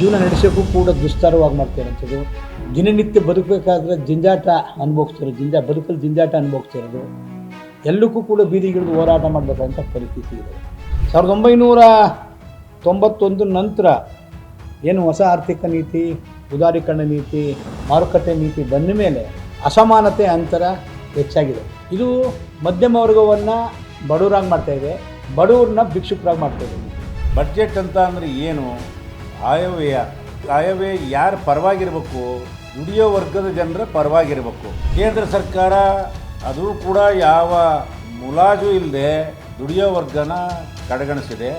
ಜೀವನ ನಡೆಸೋಕ್ಕೂ ಕೂಡ ದುಸ್ತರವಾಗಿ ಮಾಡ್ತಿರೋಂಥದ್ದು ದಿನನಿತ್ಯ ಬದುಕಬೇಕಾದ್ರೆ ಜಂಜಾಟ ಅನುಭವಿಸ್ತಿರೋದು ಜಿಂಜಾ, ಬದುಕಲ್ಲಿ ಜಂಜಾಟ ಅನುಭವಿಸ್ತಿರೋದು. ಎಲ್ಲಕ್ಕೂ ಕೂಡ ಬೀದಿಗಿಳಿದು ಹೋರಾಟ ಮಾಡಬೇಕಾದಂಥ ಪರಿಸ್ಥಿತಿ ಇದೆ. ಸಾವಿರದ ಒಂಬೈನೂರ ತೊಂಬತ್ತೊಂದು ನಂತರ ಏನು ಹೊಸ ಆರ್ಥಿಕ ನೀತಿ, ಉದಾರೀಕರಣ ನೀತಿ, ಮಾರುಕಟ್ಟೆ ನೀತಿ ಬಂದ ಮೇಲೆ ಅಸಮಾನತೆ ಅಂತರ ಹೆಚ್ಚಾಗಿದೆ. ಇದು ಮಧ್ಯಮ ವರ್ಗವನ್ನು ಬಡವರಾಗಿ ಮಾಡ್ತಾ ಇದೆ. ಬಡವ್ರನ್ನ ಭಿಕ್ಷುಕರಾಗಿ ಮಾಡ್ತಾ ಇದೆ. ಬಡ್ಜೆಟ್ ಅಂತ ಅಂದರೆ ಏನು? ಆಯವ್ಯಯ ಆಯವ್ಯಯ ಯಾರ ಪರವಾಗಿರಬೇಕು, ದುಡಿಯೋ ವರ್ಗದ ಜನರ ಪರವಾಗಿರಬೇಕು. ಕೇಂದ್ರ ಸರ್ಕಾರ ಅದು ಕೂಡ ಯಾವ ಮುಲಾಜು ಇಲ್ಲದೆ ದುಡಿಯೋ ವರ್ಗನ ಕಡೆಗಣಿಸಿದೆ.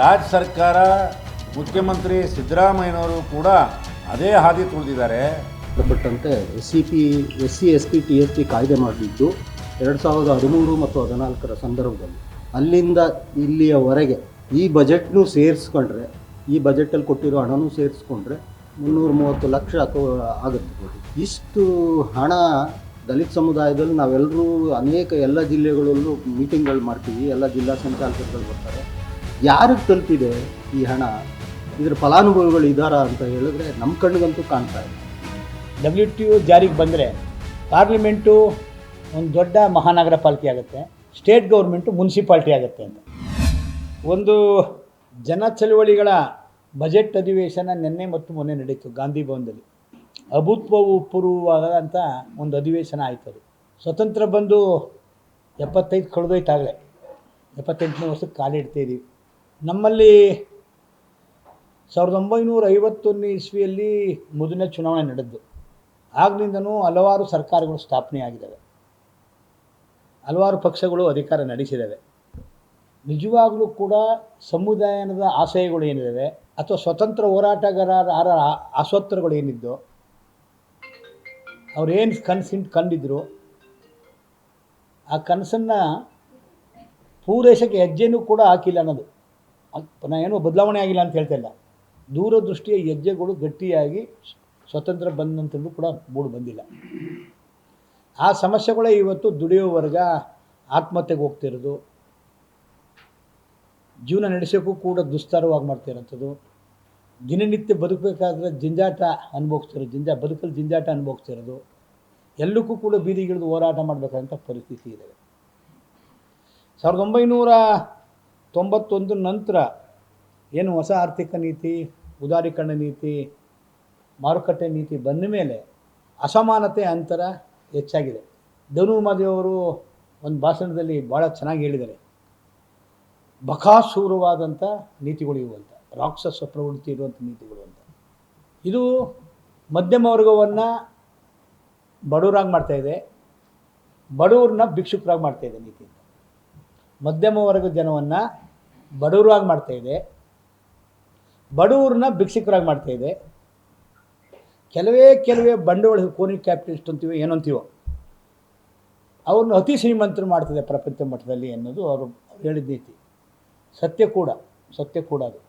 ರಾಜ್ಯ ಸರ್ಕಾರ, ಮುಖ್ಯಮಂತ್ರಿ ಸಿದ್ದರಾಮಯ್ಯನವರು ಕೂಡ ಅದೇ ಹಾದಿ ತುಳಿದಿದ್ದಾರೆ. ಸಂಬಂಧಪಟ್ಟಂತೆ S C P S C S P T S P ಕಾಯ್ದೆ ಮಾಡಿದ್ದು ಎರಡು ಸಾವಿರದ ಹದಿಮೂರು ಮತ್ತು ಹದಿನಾಲ್ಕರ ಸಂದರ್ಭದಲ್ಲಿ. ಅಲ್ಲಿಂದ ಇಲ್ಲಿಯವರೆಗೆ ಈ ಬಜೆಟ್ನೂ ಸೇರಿಸ್ಕೊಂಡ್ರೆ ಈ ಬಜೆಟಲ್ಲಿ ಕೊಟ್ಟಿರೋ ಹಣನೂ ಸೇರಿಸ್ಕೊಂಡ್ರೆ ಮುನ್ನೂರ ಮೂವತ್ತು ಲಕ್ಷ ಆಗುತ್ತೆ. ಇಷ್ಟು ಹಣ ದಲಿತ ಸಮುದಾಯದಲ್ಲಿ ನಾವೆಲ್ಲರೂ ಅನೇಕ ಎಲ್ಲ ಜಿಲ್ಲೆಗಳಲ್ಲೂ ಮೀಟಿಂಗ್ಗಳು ಮಾಡ್ತೀವಿ, ಎಲ್ಲ ಜಿಲ್ಲಾ ಸಂಚಾಲಕರುಗಳು ಬರ್ತಾರೆ. ಯಾರಿಗೆ ತಲುಪಿದೆ ಈ ಹಣ? ಇದರ ಫಲಾನುಭವಿಗಳು ಇದ್ದಾರಾ ಅಂತ ಹೇಳಿದ್ರೆ ನಮ್ಮ ಕಣ್ಣಿಗಂತೂ ಕಾಣ್ತಾ ಇದೆ ಡಬ್ಲ್ಯೂ ಟಿ ಯು ಜಾರಿಗೆ ಬಂದರೆ ಪಾರ್ಲಿಮೆಂಟು ಒಂದು ದೊಡ್ಡ ಮಹಾನಗರ ಪಾಲಿಕೆ ಆಗುತ್ತೆ ಸ್ಟೇಟ್ ಗೌರ್ಮೆಂಟು ಮುನ್ಸಿಪಾಲ್ಟಿ ಆಗುತ್ತೆ ಅಂತ. ಒಂದು ಜನ ಚಳುವಳಿಗಳ ಬಜೆಟ್ ಅಧಿವೇಶನ ನಿನ್ನೆ ಮತ್ತು ಮೊನ್ನೆ ನಡೀತು ಗಾಂಧಿ ಭವನದಲ್ಲಿ. ಅಭೂತಪೂರ್ವವಾದಂಥ ಒಂದು ಅಧಿವೇಶನ ಆಯಿತು ಅದು. ಸ್ವತಂತ್ರ ಬಂದು ಎಪ್ಪತ್ತೈದು ಕಳೆದೋಯ್ತಾಗಲೇ. ಎಪ್ಪತ್ತೆಂಟನೇ ವರ್ಷಕ್ಕೆ ಕಾಲಿಡ್ತಾ ಇದ್ದೀವಿ ನಮ್ಮಲ್ಲಿ ಸಾವಿರದ ಒಂಬೈನೂರ ಐವತ್ತೊಂದನೇ ಇಸ್ವಿಯಲ್ಲಿ ಮೊದಲನೇ ಚುನಾವಣೆ ನಡೆದ್ದು. ಆಗಲಿಂದನೂ ಹಲವಾರು ಸರ್ಕಾರಗಳು ಸ್ಥಾಪನೆ ಆಗಿದ್ದಾವೆ ಹಲವಾರು ಪಕ್ಷಗಳು ಅಧಿಕಾರ ನಡೆಸಿದ್ದಾವೆ. ನಿಜವಾಗಲೂ ಕೂಡ ಸಮುದಾಯದ ಆಶಯಗಳು ಏನಿದ್ದಾವೆ ಅಥವಾ ಸ್ವತಂತ್ರ ಹೋರಾಟಗಾರರ ಆಸೋತ್ತರಗಳು ಏನಿದ್ದು ಅವ್ರೇನು ಕನಸಿಂದ ಕಂಡಿದ್ರು, ಆ ಕನಸನ್ನು ಪೂರೈಸೋಕ್ಕೆ ಹೆಜ್ಜೆನೂ ಕೂಡ ಹಾಕಿಲ್ಲ ಅನ್ನೋದು. ನಾನು ಏನೂ ಬದಲಾವಣೆ ಆಗಿಲ್ಲ ಅಂತ ಹೇಳ್ತಾ ಇಲ್ಲ. ದೂರದೃಷ್ಟಿಯ ಹೆಜ್ಜೆಗಳು ಗಟ್ಟಿಯಾಗಿ ಸ್ವತಂತ್ರ ಬಂದಂಥದ್ದು ಕೂಡ ಮೂಡು ಬಂದಿಲ್ಲ. ಆ ಸಮಸ್ಯೆಗಳೇ ಇವತ್ತು ದುಡಿಯುವ ವರ್ಗ ಆತ್ಮಹತ್ಯೆಗೆ ಹೋಗ್ತಿರೋದು ಜೀವನ ನಡೆಸೋಕ್ಕೂ ಕೂಡ ದುಸ್ತರವಾಗಿ ಮಾಡ್ತಿರೋಂಥದ್ದು ದಿನನಿತ್ಯ ಬದುಕಬೇಕಾದ್ರೆ ಜಿಂಜಾಟ ಅನುಭವಿಸ್ತಿರೋದು ಜಿಂಜಾ, ಬದುಕಲ್ಲಿ ಜಿಂಜಾಟ ಅನುಭವಿಸ್ತಿರೋದು ಎಲ್ಲಕ್ಕೂ ಕೂಡ ಬೀದಿಗಿಳಿದು ಹೋರಾಟ ಮಾಡಬೇಕಾದಂಥ ಪರಿಸ್ಥಿತಿ ಇದೆ. ಸಾವಿರದ ಒಂಬೈನೂರ ತೊಂಬತ್ತೊಂದು ನಂತರ ಏನು ಹೊಸ ಆರ್ಥಿಕ ನೀತಿ, ಉದಾರೀಕರಣ ನೀತಿ, ಮಾರುಕಟ್ಟೆ ನೀತಿ ಬಂದ ಮೇಲೆ ಅಸಮಾನತೆ ಅಂತರ ಹೆಚ್ಚಾಗಿದೆ. ಧನು ಮಾದೇವರು ಒಂದು ಭಾಷಣದಲ್ಲಿ ಭಾಳ ಚೆನ್ನಾಗಿ ಹೇಳಿದ್ದಾರೆ. ಬಕಾಸೂರವಾದಂಥ ನೀತಿಗಳು ಅಂತ. ರಾಕ್ಷಸ ಪ್ರವೃತ್ತಿ ಇರುವಂಥ ನೀತಿಗಳು ಅಂತ. ಇದು ಮಧ್ಯಮ ವರ್ಗವನ್ನು ಬಡವರಾಗಿ ಮಾಡ್ತಾಯಿದೆ ಬಡವ್ರನ್ನ ಭಿಕ್ಷುಕರಾಗಿ ಮಾಡ್ತಾಯಿದೆ ನೀತಿ ಮಧ್ಯಮ ವರ್ಗದ ಜನವನ್ನು ಬಡವರಾಗಿ ಮಾಡ್ತಾಯಿದೆ ಬಡವ್ರನ್ನ ಭಿಕ್ಷುಕರಾಗಿ ಮಾಡ್ತಾಯಿದೆ ಕೆಲವೇ ಕೆಲವೇ ಬಂಡವಾಳ ಕೋನಿ ಕ್ಯಾಪಿಟಲಿಸ್ಟ್ ಅಂತೀವೋ ಏನೋ ಅಂತೀವೋ, ಅವ್ರನ್ನ ಅತಿ ಶ್ರೀಮಂತರು ಮಾಡ್ತಿದೆ ಪ್ರಪಂಚ ಮಟ್ಟದಲ್ಲಿ ಅನ್ನೋದು ಅವರು ಹೇಳಿದ ನೀತಿ. ಸತ್ಯ ಕೂಡ ಸತ್ಯ ಕೂಡ ಅದು.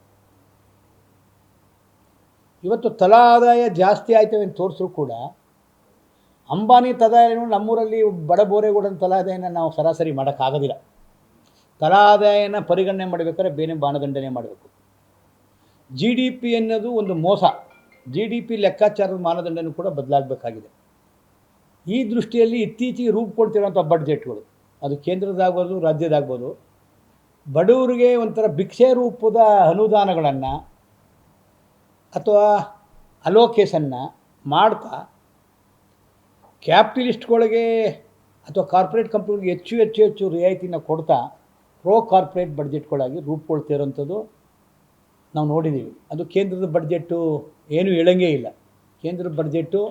ಇವತ್ತು ತಲಾ ಆದಾಯ ಜಾಸ್ತಿ ಆಯ್ತವೆ ಅಂತ ತೋರಿಸ್ರು ಕೂಡ, ಅಂಬಾನಿ ತದಾಯನು ನಮ್ಮೂರಲ್ಲಿ ಬಡ ತಲಾ ಆದಾಯನ ನಾವು ಸರಾಸರಿ ಮಾಡೋಕ್ಕಾಗೋದಿಲ್ಲ. ತಲಾ ಆದಾಯನ ಪರಿಗಣನೆ ಮಾಡಬೇಕಾದ್ರೆ ಬೇರೆ ಮಾನದಂಡನೆ ಮಾಡಬೇಕು. ಜಿ ಡಿ ಪಿ ಅನ್ನೋದು ಒಂದು ಮೋಸ. ಜಿ ಡಿ ಪಿ ಲೆಕ್ಕಾಚಾರದ ಮಾನದಂಡನೂ ಕೂಡ ಬದಲಾಗಬೇಕಾಗಿದೆ. ಈ ದೃಷ್ಟಿಯಲ್ಲಿ ಇತ್ತೀಚೆಗೆ ರೂಪುಕೊಳ್ತಿರೋಂಥ ಬಡ್ಜೆಟ್ಗಳು ಅದು ಕೇಂದ್ರದಾಗ್ಬೋದು ರಾಜ್ಯದಾಗ್ಬೋದು ಬಡವರಿಗೆ ಒಂಥರ ಭಿಕ್ಷೆ ರೂಪದ ಅನುದಾನಗಳನ್ನು ಅಥವಾ ಅಲೋಕೇಶನ್ನ ಮಾಡ್ತಾ ಕ್ಯಾಪಿಟಲಿಸ್ಟ್ಗಳಿಗೆ ಅಥವಾ ಕಾರ್ಪೊರೇಟ್ ಕಂಪ್ನಿಗಳಿಗೆ ಹೆಚ್ಚು ಹೆಚ್ಚು ಹೆಚ್ಚು ರಿಯಾಯಿತಿನ ಕೊಡ್ತಾ ಪ್ರೋ ಕಾರ್ಪೊರೇಟ್ ಬಡ್ಜೆಟ್ಗಳಾಗಿ ರೂಪುಗೊಳ್ತಿರೋಂಥದ್ದು ನಾವು ನೋಡಿದ್ದೀವಿ. ಅದು ಕೇಂದ್ರದ ಬಡ್ಜೆಟ್ಟು ಏನೂ ಹೇಳಂಗೇ ಇಲ್ಲ. ಕೇಂದ್ರದ ಬಡ್ಜೆಟ್ಟು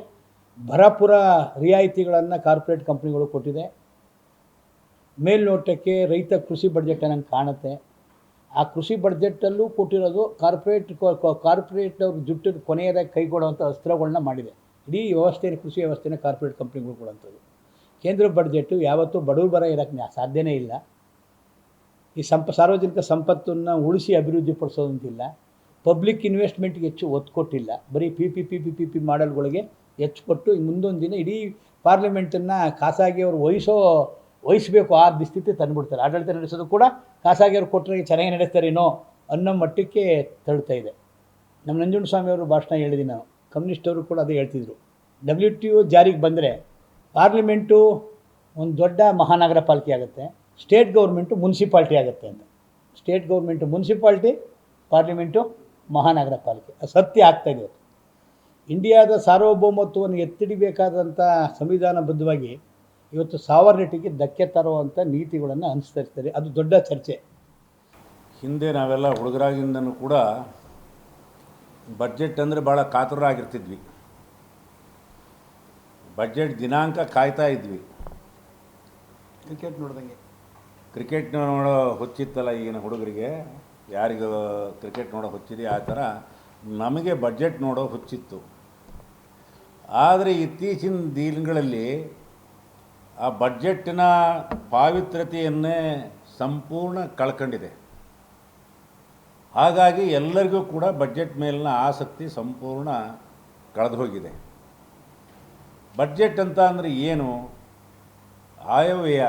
ಭರಪುರ ರಿಯಾಯಿತಿಗಳನ್ನು ಕಾರ್ಪೊರೇಟ್ ಕಂಪ್ನಿಗಳು ಕೊಟ್ಟಿದೆ. ಮೇಲ್ನೋಟಕ್ಕೆ ರೈತ ಕೃಷಿ ಬಡ್ಜೆಟ್ ನಂಗೆ ಕಾಣುತ್ತೆ. ಆ ಕೃಷಿ ಬಡ್ಜೆಟಲ್ಲೂ ಕೊಟ್ಟಿರೋದು ಕಾರ್ಪೊರೇಟ್ ಕಾರ್ಪೊರೇಟ್ ಅವ್ರ ಜುಟ್ಟಿನ ಕೊನೆಯದಾಗಿ ಕೈಗೊಳ್ಳುವಂಥ ಅಸ್ತ್ರಗಳನ್ನ ಮಾಡಿದೆ. ಇಡೀ ವ್ಯವಸ್ಥೆನ ಕೃಷಿ ವ್ಯವಸ್ಥೆನ ಕಾರ್ಪೊರೇಟ್ ಕಂಪ್ನಿಗಳು ಕೊಡುವಂಥದ್ದು ಕೇಂದ್ರ ಬಡ್ಜೆಟ್ಟು ಯಾವತ್ತೂ ಬಡವ ಬರ ಇರೋಕ್ಕೆ ಸಾಧ್ಯನೇ ಇಲ್ಲ. ಈ ಸಂಪ, ಸಾರ್ವಜನಿಕ ಸಂಪತ್ತನ್ನು ಉಳಿಸಿ ಅಭಿವೃದ್ಧಿ ಪಡಿಸೋದಂತಿಲ್ಲ. ಪಬ್ಲಿಕ್ ಇನ್ವೆಸ್ಟ್ಮೆಂಟ್ಗೆ ಹೆಚ್ಚು ಒತ್ತು ಕೊಟ್ಟಿಲ್ಲ. ಬರೀ P P P P P P ಮಾಡಲ್ಗಳಿಗೆ ಹೆಚ್ಚು ಕೊಟ್ಟು ಮುಂದೊಂದು ದಿನ ಇಡೀ ಪಾರ್ಲಿಮೆಂಟನ್ನು ಖಾಸಗಿ ಅವರು ವಹಿಸೋ ವಹಿಸಬೇಕು, ಆ ಸ್ಥಿತಿ ತಂದುಬಿಡ್ತಾರೆ. ಆಡಳಿತ ನಡೆಸೋದು ಕೂಡ ಖಾಸಗಿಯವರು ಕೊಟ್ಟರೆ ಚೆನ್ನಾಗಿ ನಡೆಸ್ತಾರೇನೋ ಅನ್ನೋ ಮಟ್ಟಕ್ಕೆ ತಳ್ತಾ ಇದೆ. ನಮ್ಮ ನಂಜುಂಡಸ್ವಾಮಿ ಅವರು ಭಾಷಣ ಹೇಳಿದ್ದೀನಿ ನಾನು ಕಮ್ಯುನಿಸ್ಟ್ ಅವರು ಕೂಡ ಅದೇ ಹೇಳ್ತಿದ್ರು. ಡಬ್ಲ್ಯೂ ಟಿ ಒ ಜಾರಿಗೆ ಬಂದರೆ ಪಾರ್ಲಿಮೆಂಟು ಒಂದು ದೊಡ್ಡ ಮಹಾನಗರ ಪಾಲಿಕೆ ಆಗುತ್ತೆ. ಸ್ಟೇಟ್ ಗೌರ್ಮೆಂಟು ಮುನ್ಸಿಪಾಲ್ಟಿ ಆಗುತ್ತೆ ಅಂತ. ಸ್ಟೇಟ್ ಗೌರ್ಮೆಂಟು ಮುನ್ಸಿಪಾಲ್ಟಿ ಪಾರ್ಲಿಮೆಂಟು ಮಹಾನಗರ ಪಾಲಿಕೆ. ಸತ್ಯ ಆಗ್ತಾಯಿದೆ ಇದೆ. ಇಂಡಿಯಾದ ಸಾರ್ವಭೌಮತ್ವವನ್ನು ಎತ್ತಿಡಿಬೇಕಾದಂಥ ಸಂವಿಧಾನಬದ್ಧವಾಗಿ ಇವತ್ತು ಸಾವರ್ನಿಟಿಗೆ ಧಕ್ಕೆ ತರುವಂಥ ನೀತಿಗಳನ್ನು ಅನುಸರಿಸ್ತಾರೆ. ಅದು ದೊಡ್ಡ ಚರ್ಚೆ. ಹಿಂದೆ ನಾವೆಲ್ಲ ಹುಡುಗರಾಗಿಂದನೂ ಕೂಡ ಬಜೆಟ್ ಅಂದರೆ ಭಾಳ ಕಾತುರರಾಗಿರ್ತಿದ್ವಿ. ಬಜೆಟ್ ದಿನಾಂಕ ಕಾಯ್ತಾ ಇದ್ವಿ. ಕ್ರಿಕೆಟ್ ನೋಡ್ದಂಗೆ. ಕ್ರಿಕೆಟ್ ನೋಡೋ ಹೊಚ್ಚಿತ್ತಲ್ಲ ಈಗಿನ ಹುಡುಗರಿಗೆ. ಯಾರಿಗೂ ಕ್ರಿಕೆಟ್ ನೋಡೋ ಹುಚ್ಚಿದೆ ಆ ಥರ ನಮಗೆ ಬಜೆಟ್ ನೋಡೋ ಹುಚ್ಚಿತ್ತು. ಆದರೆ ಇತ್ತೀಚಿನ ದಿನಗಳಲ್ಲಿ ಆ ಬಡ್ಜೆಟ್ಟಿನ ಪಾವಿತ್ರ್ಯತೆಯನ್ನೇ ಸಂಪೂರ್ಣ ಕಳ್ಕೊಂಡಿದೆ. ಹಾಗಾಗಿ ಎಲ್ಲರಿಗೂ ಕೂಡ ಬಡ್ಜೆಟ್ ಮೇಲಿನ ಆಸಕ್ತಿ ಸಂಪೂರ್ಣ ಕಳೆದು ಹೋಗಿದೆ ಬಡ್ಜೆಟ್ ಅಂತ ಅಂದರೆ ಏನು? ಆಯವ್ಯಯ.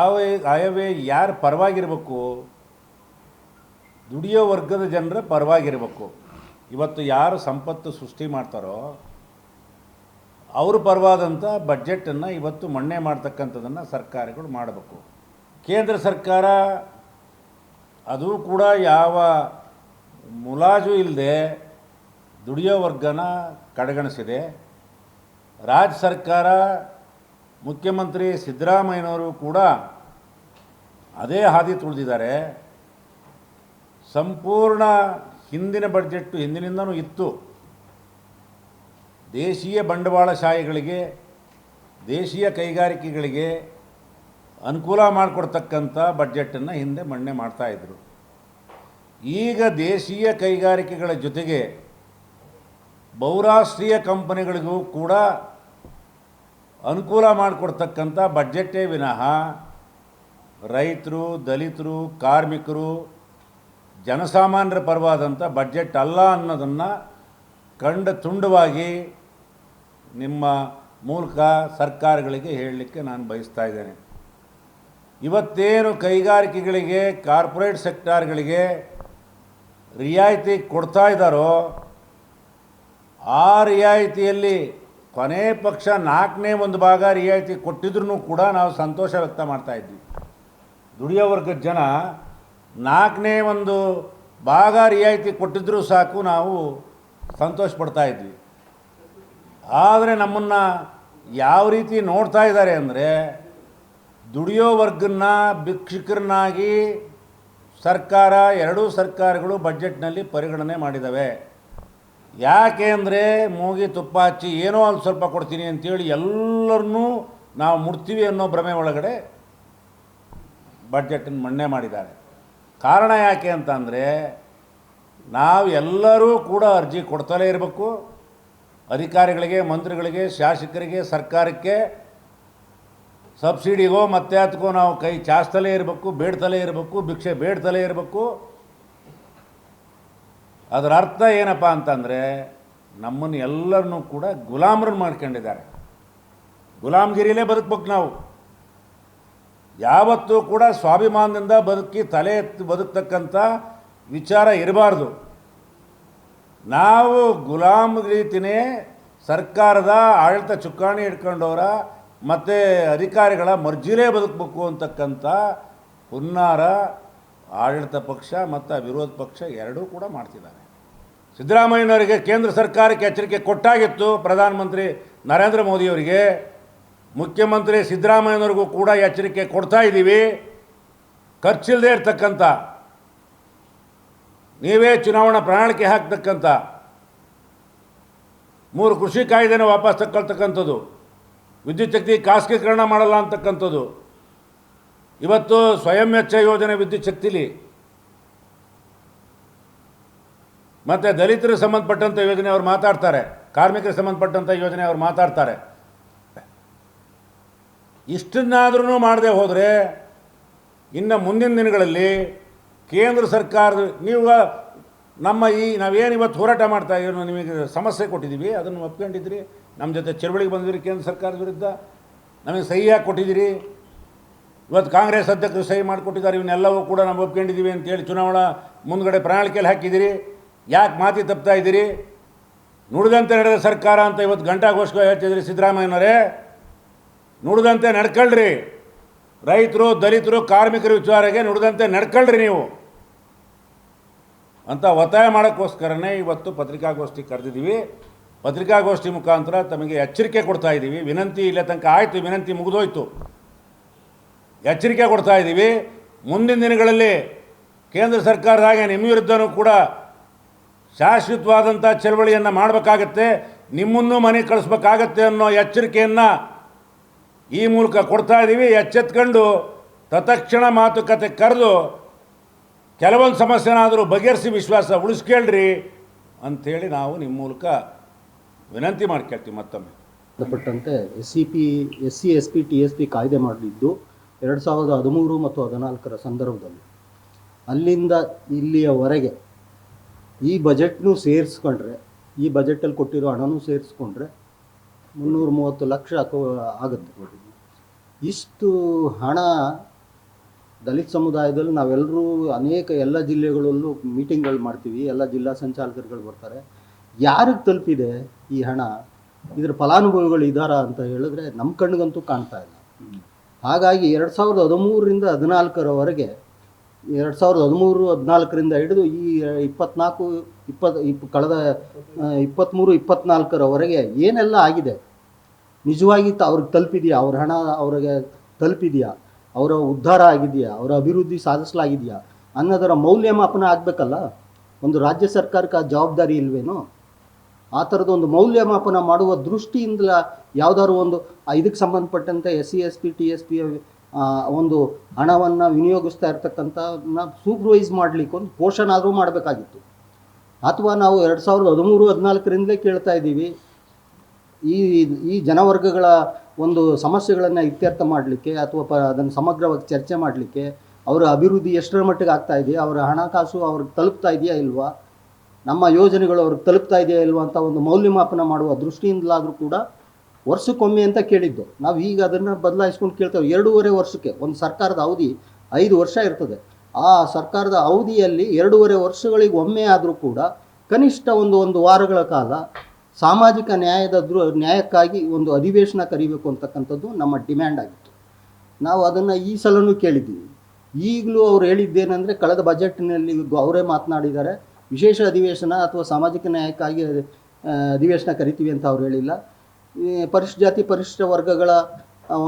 ಆವಯ ಆಯವ್ಯಯ ಯಾರು ಪರವಾಗಿರಬೇಕು? ದುಡಿಯೋ ವರ್ಗದ ಜನರ ಪರವಾಗಿರಬೇಕು. ಇವತ್ತು ಯಾರು ಸಂಪತ್ತು ಸೃಷ್ಟಿ ಮಾಡ್ತಾರೋ ಅವ್ರ ಪರವಾದಂಥ ಬಡ್ಜೆಟನ್ನು ಇವತ್ತು ಮಣ್ಣೆ ಮಾಡ್ತಕ್ಕಂಥದ್ದನ್ನು ಸರ್ಕಾರಗಳು ಮಾಡಬೇಕು. ಕೇಂದ್ರ ಸರ್ಕಾರ ಅದು ಕೂಡ ಯಾವ ಮುಲಾಜು ಇಲ್ಲದೆ ದುಡಿಯೋ ವರ್ಗನ ಕಡೆಗಣಿಸಿದೆ. ರಾಜ್ಯ ಸರ್ಕಾರ, ಮುಖ್ಯಮಂತ್ರಿ ಸಿದ್ದರಾಮಯ್ಯನವರು ಕೂಡ ಅದೇ ಹಾದಿ ತುಳಿದಿದ್ದಾರೆ. ಸಂಪೂರ್ಣ ಹಿಂದಿನ ಬಡ್ಜೆಟ್ಟು ಹಿಂದಿನಿಂದನೂ ಇತ್ತು. ದೇಶೀಯ ಬಂಡವಾಳಶಾಹಿಗಳಿಗೆ, ದೇಶೀಯ ಕೈಗಾರಿಕೆಗಳಿಗೆ ಅನುಕೂಲ ಮಾಡಿಕೊಡ್ತಕ್ಕಂಥ ಬಡ್ಜೆಟನ್ನು ಹಿಂದೆ ಮಣ್ಣೆ ಮಾಡ್ತಾಯಿದ್ರು ಈಗ ದೇಶೀಯ ಕೈಗಾರಿಕೆಗಳ ಜೊತೆಗೆ ಬಹುರಾಷ್ಟ್ರೀಯ ಕಂಪನಿಗಳಿಗೂ ಕೂಡ ಅನುಕೂಲ ಮಾಡಿಕೊಡ್ತಕ್ಕಂಥ ಬಡ್ಜೆಟ್ಟೇ ವಿನಃ ರೈತರು, ದಲಿತರು, ಕಾರ್ಮಿಕರು, ಜನಸಾಮಾನ್ಯರ ಪರವಾದಂಥ ಬಡ್ಜೆಟ್ ಅಲ್ಲ ಅನ್ನೋದನ್ನು ಕಂಡ ತುಂಡವಾಗಿ ನಿಮ್ಮ ಮೂಲಕ ಸರ್ಕಾರಗಳಿಗೆ ಹೇಳಲಿಕ್ಕೆ ನಾನು ಬಯಸ್ತಾ ಇದ್ದೇನೆ. ಇವತ್ತೇನು ಕೈಗಾರಿಕೆಗಳಿಗೆ, ಕಾರ್ಪೊರೇಟ್ ಸೆಕ್ಟಾರ್ಗಳಿಗೆ ರಿಯಾಯಿತಿ ಕೊಡ್ತಾ ಇದ್ದಾರೋ, ಆ ರಿಯಾಯಿತಿಯಲ್ಲಿ ಕೊನೆ ಪಕ್ಷ ನಾಲ್ಕನೇ ಒಂದು ಭಾಗ ರಿಯಾಯಿತಿ ಕೊಟ್ಟಿದ್ರೂ ಕೂಡ ನಾವು ಸಂತೋಷ ವ್ಯಕ್ತ ಮಾಡ್ತಾ ಇದ್ವಿ. ದುಡಿಯೋ ವರ್ಗದ ಜನ ನಾಲ್ಕನೇ ಒಂದು ಭಾಗ ರಿಯಾಯಿತಿ ಕೊಟ್ಟಿದ್ರೂ ಸಾಕು ನಾವು ಸಂತೋಷ ಪಡ್ತಾ ಇದ್ವಿ. ಆದರೆ ನಮ್ಮನ್ನು ಯಾವ ರೀತಿ ನೋಡ್ತಾ ಇದ್ದಾರೆ ಅಂದರೆ ದುಡಿಯೋ ವರ್ಗನ್ನ ಭಿಕ್ಷುಕರನ್ನಾಗಿ ಸರ್ಕಾರ, ಎರಡೂ ಸರ್ಕಾರಗಳು ಬಜೆಟ್ನಲ್ಲಿ ಪರಿಗಣನೆ ಮಾಡಿದ್ದಾವೆ ಯಾಕೆ ಅಂದರೆ ಮೂಗಿ ತುಪ್ಪ ಹಚ್ಚಿ ಏನೋ ಅಲ್ಲಿ ಸ್ವಲ್ಪ ಕೊಡ್ತೀನಿ ಅಂತೇಳಿ ಎಲ್ಲರನ್ನೂ ನಾವು ಮುಡ್ತೀವಿ ಅನ್ನೋ ಭ್ರಮೆ ಒಳಗಡೆ ಬಡ್ಜೆಟನ್ನು ಮಣ್ಣೆ ಮಾಡಿದ್ದಾರೆ. ಕಾರಣ ಯಾಕೆ ಅಂತಂದರೆ ನಾವು ಎಲ್ಲರೂ ಕೂಡ ಅರ್ಜಿ ಕೊಡ್ತಲೇ ಇರಬೇಕು. ಅಧಿಕಾರಿಗಳಿಗೆ, ಮಂತ್ರಿಗಳಿಗೆ, ಶಾಸಕರಿಗೆ, ಸರ್ಕಾರಕ್ಕೆ ಸಬ್ಸಿಡಿಗೋ ಮತ್ತೆ ಅದಕ್ಕೋ ನಾವು ಕೈ ಚಾಚ್ತಲೇ ಇರಬೇಕು, ಬೇಡ್ತಲೇ ಇರಬೇಕು, ಭಿಕ್ಷೆ ಬೇಡ್ತಲೇ ಇರಬೇಕು. ಅದರ ಅರ್ಥ ಏನಪ್ಪ ಅಂತಂದರೆ, ನಮ್ಮನ್ನು ಎಲ್ಲರನ್ನೂ ಕೂಡ ಗುಲಾಮರನ್ನು ಮಾಡ್ಕೊಂಡಿದ್ದಾರೆ. ಗುಲಾಮಗಿರಿಲೇ ಬದುಕ್ಬೇಕು ನಾವು. ಯಾವತ್ತೂ ಕೂಡ ಸ್ವಾಭಿಮಾನದಿಂದ ಬದುಕಿ ತಲೆ ಎತ್ತಿ ಬದುಕ್ತಕ್ಕಂಥ ವಿಚಾರ ಇರಬಾರ್ದು. ನಾವು ಗುಲಾಮ್ ರೀತಿನೇ ಸರ್ಕಾರದ ಆಡಳಿತ ಚುಕ್ಕಾಣಿ ಇಟ್ಕೊಂಡವರ ಮತ್ತು ಅಧಿಕಾರಿಗಳ ಮರ್ಜಿಲೇ ಬದುಕಬೇಕು ಅಂತಕ್ಕಂಥ ಹುನ್ನಾರ ಆಡಳಿತ ಪಕ್ಷ ಮತ್ತು ವಿರೋಧ ಪಕ್ಷ ಎರಡೂ ಕೂಡ ಮಾಡ್ತಿದ್ದಾರೆ. ಸಿದ್ದರಾಮಯ್ಯನವರಿಗೆ ಕೇಂದ್ರ ಸರ್ಕಾರಕ್ಕೆ ಎಚ್ಚರಿಕೆ ಕೊಟ್ಟಾಗಿತ್ತು ಪ್ರಧಾನಮಂತ್ರಿ ನರೇಂದ್ರ ಮೋದಿಯವರಿಗೆ. ಮುಖ್ಯಮಂತ್ರಿ ಸಿದ್ದರಾಮಯ್ಯನವ್ರಿಗೂ ಕೂಡ ಎಚ್ಚರಿಕೆ ಕೊಡ್ತಾ ಇದ್ದೀವಿ. ಖರ್ಚಿಲ್ಲದೆ ಇರ್ತಕ್ಕಂಥ ನೀವೇ ಚುನಾವಣಾ ಪ್ರಣಾಳಿಕೆ ಹಾಕ್ತಕ್ಕಂಥ ಮೂರು ಕೃಷಿ ಕಾಯ್ದೆನ ವಾಪಸ್ ತಕ್ಕೊಳ್ತಕ್ಕಂಥದ್ದು. ವಿದ್ಯುತ್ ಶಕ್ತಿ ಖಾಸಗೀಕರಣ ಮಾಡಲ್ಲ ಅಂತಕ್ಕಂಥದ್ದು. ಇವತ್ತು ಸ್ವಯಂ ವೆಚ್ಚ ಯೋಜನೆ ವಿದ್ಯುತ್ ಶಕ್ತಿಲಿ ಮತ್ತು ದಲಿತರಿಗೆ ಸಂಬಂಧಪಟ್ಟಂಥ ಯೋಜನೆ ಅವರು ಮಾತಾಡ್ತಾರೆ. ಕಾರ್ಮಿಕರಿಗೆ ಸಂಬಂಧಪಟ್ಟಂಥ ಯೋಜನೆ ಅವರು ಮಾತಾಡ್ತಾರೆ. ಇಷ್ಟನ್ನಾದ್ರೂ ಮಾಡದೆ ಹೋದರೆ ಇನ್ನು ಮುಂದಿನ ದಿನಗಳಲ್ಲಿ ಕೇಂದ್ರ ಸರ್ಕಾರದ ನೀವು, ನಮ್ಮ ಈ ನಾವೇನು ಇವತ್ತು ಹೋರಾಟ ಮಾಡ್ತಾ ಇರೋ ನಿಮಗೆ ಸಮಸ್ಯೆ ಕೊಟ್ಟಿದ್ದೀವಿ, ಅದನ್ನು ಒಪ್ಕೊಂಡಿದ್ರಿ ನಮ್ಮ ಜೊತೆ ಚಳವಳಿಗೆ ಬಂದಿದ್ರಿ ಕೇಂದ್ರ ಸರ್ಕಾರದ ವಿರುದ್ಧ. ನಮಗೆ ಸಹಿ ಹಾಕಿ ಕೊಟ್ಟಿದ್ದೀರಿ. ಇವತ್ತು ಕಾಂಗ್ರೆಸ್ ಅಧ್ಯಕ್ಷರು ಸಹಿ ಮಾಡಿಕೊಟ್ಟಿದ್ದಾರೆ, ಇವನ್ನೆಲ್ಲವೂ ಕೂಡ ನಾವು ಒಪ್ಕೊಂಡಿದ್ದೀವಿ ಅಂತೇಳಿ ಚುನಾವಣಾ ಮುಂದ್ಗಡೆ ಪ್ರಣಾಳಿಕೆಯಲ್ಲಿ ಹಾಕಿದ್ದೀರಿ. ಯಾಕೆ ಮಾತಿ ತಪ್ತಾ ಇದ್ದೀರಿ? ನುಡಿದಂತೆ ನಡೆದ ಸರ್ಕಾರ ಅಂತ ಇವತ್ತು ಗಂಟಾಗೋಸ್ಕರ ಹೇಳ್ತಿದ್ರಿ ಸಿದ್ದರಾಮಯ್ಯನವರೇ. ನುಡಿದಂತೆ ನಡ್ಕೊಳ್ರಿ. ರೈತರು, ದಲಿತರು, ಕಾರ್ಮಿಕರ ವಿಚಾರಕ್ಕೆ ನುಡಿದಂತೆ ನಡ್ಕೊಳ್ರಿ ನೀವು. ಅಂತ ಒತ್ತಾಯ ಮಾಡೋಕ್ಕೋಸ್ಕರನೇ ಇವತ್ತು ಪತ್ರಿಕಾಗೋಷ್ಠಿ ಕರೆದಿದ್ದೀವಿ. ಪತ್ರಿಕಾಗೋಷ್ಠಿ ಮುಖಾಂತರ ತಮಗೆ ಎಚ್ಚರಿಕೆ ಕೊಡ್ತಾ ಇದ್ದೀವಿ. ವಿನಂತಿ ಇಲ್ಲ ತನಕ ಆಯಿತು. ವಿನಂತಿ ಮುಗಿದೋಯ್ತು. ಎಚ್ಚರಿಕೆ ಕೊಡ್ತಾ ಇದ್ದೀವಿ. ಮುಂದಿನ ದಿನಗಳಲ್ಲಿ ಕೇಂದ್ರ ಸರ್ಕಾರದ ಹಾಗೆ ನಿಮ್ಮ ವಿರುದ್ಧನೂ ಕೂಡ ಶಾಶ್ವತವಾದಂಥ ಚಳವಳಿಯನ್ನು ಮಾಡಬೇಕಾಗತ್ತೆ. ನಿಮ್ಮನ್ನು ಮನೆಗೆ ಕಳಿಸ್ಬೇಕಾಗತ್ತೆ ಅನ್ನೋ ಎಚ್ಚರಿಕೆಯನ್ನು ಈ ಮೂಲಕ ಕೊಡ್ತಾ ಇದ್ದೀವಿ. ಎಚ್ಚೆತ್ಕೊಂಡು ತತ್ಕ್ಷಣ ಮಾತುಕತೆ ಕರೆದು ಕೆಲವೊಂದು ಸಮಸ್ಯೆನಾದರೂ ಬಗೆಹರಿಸಿ ವಿಶ್ವಾಸ ಉಳಿಸ್ಕೇಳ್ರಿ ಅಂಥೇಳಿ ನಾವು ನಿಮ್ಮ ಮೂಲಕ ವಿನಂತಿ ಮಾಡ್ಕೊಳ್ತೀವಿ ಮತ್ತೊಮ್ಮೆ. ಸಂಬಂಧಪಟ್ಟಂತೆ S C P S C S P T S P ಕಾಯ್ದೆ ಮಾಡಲಿದ್ದು ಎರಡು ಸಾವಿರದ ಹದಿಮೂರು ಮತ್ತು ಹದಿನಾಲ್ಕರ ಸಂದರ್ಭದಲ್ಲಿ. ಅಲ್ಲಿಂದ ಇಲ್ಲಿಯವರೆಗೆ ಈ ಬಜೆಟ್ನೂ ಸೇರಿಸ್ಕೊಂಡ್ರೆ, ಈ ಬಜೆಟಲ್ಲಿ ಕೊಟ್ಟಿರೋ ಹಣನೂ ಸೇರಿಸ್ಕೊಂಡ್ರೆ ಮುನ್ನೂರ ಮೂವತ್ತು ಲಕ್ಷ ಆಗುತ್ತೆ. ಇಷ್ಟು ಹಣ ದಲಿತ ಸಮುದಾಯದಲ್ಲಿ ನಾವೆಲ್ಲರೂ ಅನೇಕ ಎಲ್ಲ ಜಿಲ್ಲೆಗಳಲ್ಲೂ ಮೀಟಿಂಗ್ಗಳು ಮಾಡ್ತೀವಿ, ಎಲ್ಲ ಜಿಲ್ಲಾ ಸಂಚಾಲಕರುಗಳು ಬರ್ತಾರೆ. ಯಾರಿಗೆ ತಲುಪಿದೆ ಈ ಹಣ? ಇದರ ಫಲಾನುಭವಿಗಳು ಇದ್ದಾರಾ ಅಂತ ಹೇಳಿದ್ರೆ ನಮ್ಮ ಕಣ್ಣಿಗಂತೂ ಕಾಣ್ತಾ ಇಲ್ಲ. ಹಾಗಾಗಿ ಎರಡು ಸಾವಿರದ ಹದಿಮೂರರಿಂದ ಹದಿನಾಲ್ಕರವರೆಗೆ, ಎರಡು ಸಾವಿರದ ಹದಿಮೂರು, ಹದಿನಾಲ್ಕರಿಂದ ಹಿಡಿದು ಈ ಇಪ್ಪತ್ನಾಲ್ಕು ಇಪ್ಪತ್ತು ಇಪ್ಪ ಕಳೆದ ಇಪ್ಪತ್ತ್ಮೂರು ಇಪ್ಪತ್ನಾಲ್ಕರವರೆಗೆ ಏನೆಲ್ಲ ಆಗಿದೆ? ನಿಜವಾಗಿ ತ, ಅವ್ರಿಗೆ ತಲುಪಿದೆಯಾ? ಅವ್ರ ಹಣ ಅವ್ರಿಗೆ ತಲುಪಿದೆಯಾ? ಅವರ ಉದ್ಧಾರ ಆಗಿದೆಯಾ? ಅವರ ಅಭಿವೃದ್ಧಿ ಸಾಧಿಸಲಾಗಿದೆಯಾ? ಅನ್ನೋದರ ಮೌಲ್ಯಮಾಪನ ಆಗಬೇಕಲ್ಲ? ಒಂದು ರಾಜ್ಯ ಸರ್ಕಾರಕ್ಕೆ ಆ ಜವಾಬ್ದಾರಿ ಇಲ್ವೇನೋ? ಆ ಥರದ ಒಂದು ಮೌಲ್ಯಮಾಪನ ಮಾಡುವ ದೃಷ್ಟಿಯಿಂದಲ ಯಾವುದಾದ್ರು ಒಂದು ಇದಕ್ಕೆ ಸಂಬಂಧಪಟ್ಟಂತೆ S C, S P T S P ಒಂದು ಹಣವನ್ನು ವಿನಿಯೋಗಿಸ್ತಾ ಇರ್ತಕ್ಕಂಥ ಸೂಪರ್ವೈಸ್ ಮಾಡಲಿಕ್ಕೆ ಒಂದು ಪೋಷಣ ಆದರೂ ಮಾಡಬೇಕಾಗಿತ್ತು. ಅಥವಾ ನಾವು ಎರಡು ಸಾವಿರದ ಹದಿಮೂರು, ಹದಿನಾಲ್ಕರಿಂದಲೇ ಕೇಳ್ತಾ ಇದ್ದೀವಿ. ಈ ಈ ಜನವರ್ಗಗಳ ಒಂದು ಸಮಸ್ಯೆಗಳನ್ನು ಇತ್ಯರ್ಥ ಮಾಡಲಿಕ್ಕೆ ಅಥವಾ ಪ, ಅದನ್ನು ಸಮಗ್ರವಾಗಿ ಚರ್ಚೆ ಮಾಡಲಿಕ್ಕೆ ಅವರ ಅಭಿವೃದ್ಧಿ ಎಷ್ಟರ ಮಟ್ಟಿಗೆ ಆಗ್ತಾ ಇದೆಯಾ, ಅವರ ಹಣಕಾಸು ಅವ್ರಿಗೆ ತಲುಪ್ತಾ ಇದೆಯಾ ಇಲ್ವಾ, ನಮ್ಮ ಯೋಜನೆಗಳು ಅವ್ರಿಗೆ ತಲುಪ್ತಾ ಇದೆಯಾ ಇಲ್ವಾ ಅಂತ ಒಂದು ಮೌಲ್ಯಮಾಪನ ಮಾಡುವ ದೃಷ್ಟಿಯಿಂದಲಾದರೂ ಕೂಡ ವರ್ಷಕ್ಕೊಮ್ಮೆ ಅಂತ ಕೇಳಿದ್ದು. ನಾವು ಈಗ ಅದನ್ನು ಬದಲಾಯಿಸ್ಕೊಂಡು ಕೇಳ್ತೇವೆ, ಎರಡೂವರೆ ವರ್ಷಕ್ಕೆ, ಒಂದು ಸರ್ಕಾರದ ಅವಧಿ ಐದು ವರ್ಷ ಇರ್ತದೆ. ಆ ಸರ್ಕಾರದ ಅವಧಿಯಲ್ಲಿ ಎರಡೂವರೆ ವರ್ಷಗಳಿಗೆ ಒಮ್ಮೆ ಆದರೂ ಕೂಡ ಕನಿಷ್ಠ ಒಂದು ಒಂದು ವಾರಗಳ ಕಾಲ ಸಾಮಾಜಿಕ ನ್ಯಾಯದ ದೃ ನ್ಯಾಯಕ್ಕಾಗಿ ಒಂದು ಅಧಿವೇಶನ ಕರಿಬೇಕು ಅಂತಕ್ಕಂಥದ್ದು ನಮ್ಮ ಡಿಮ್ಯಾಂಡ್ ಆಗಿತ್ತು. ನಾವು ಅದನ್ನು ಈ ಸಲನೂ ಕೇಳಿದ್ದೀವಿ. ಈಗಲೂ ಅವ್ರು ಹೇಳಿದ್ದೇನೆಂದರೆ ಕಳೆದ ಬಜೆಟ್ನಲ್ಲಿ ಅವರೇ ಮಾತನಾಡಿದ್ದಾರೆ, ವಿಶೇಷ ಅಧಿವೇಶನ ಅಥವಾ ಸಾಮಾಜಿಕ ನ್ಯಾಯಕ್ಕಾಗಿ ಅಧಿವೇಶನ ಕರಿತೀವಿ ಅಂತ ಅವ್ರು ಹೇಳಿಲ್ಲ. ಪರಿಶ್, ಜಾತಿ ಪರಿಶಿಷ್ಟ ವರ್ಗಗಳ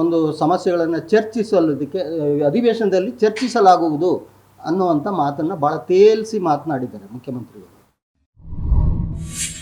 ಒಂದು ಸಮಸ್ಯೆಗಳನ್ನು ಚರ್ಚಿಸಲೋದಕ್ಕೆ, ಅಧಿವೇಶನದಲ್ಲಿ ಚರ್ಚಿಸಲಾಗುವುದು ಅನ್ನುವಂಥ ಮಾತನ್ನು ಭಾಳ ತೇಲಿಸಿ ಮಾತನಾಡಿದ್ದಾರೆ ಮುಖ್ಯಮಂತ್ರಿಗಳು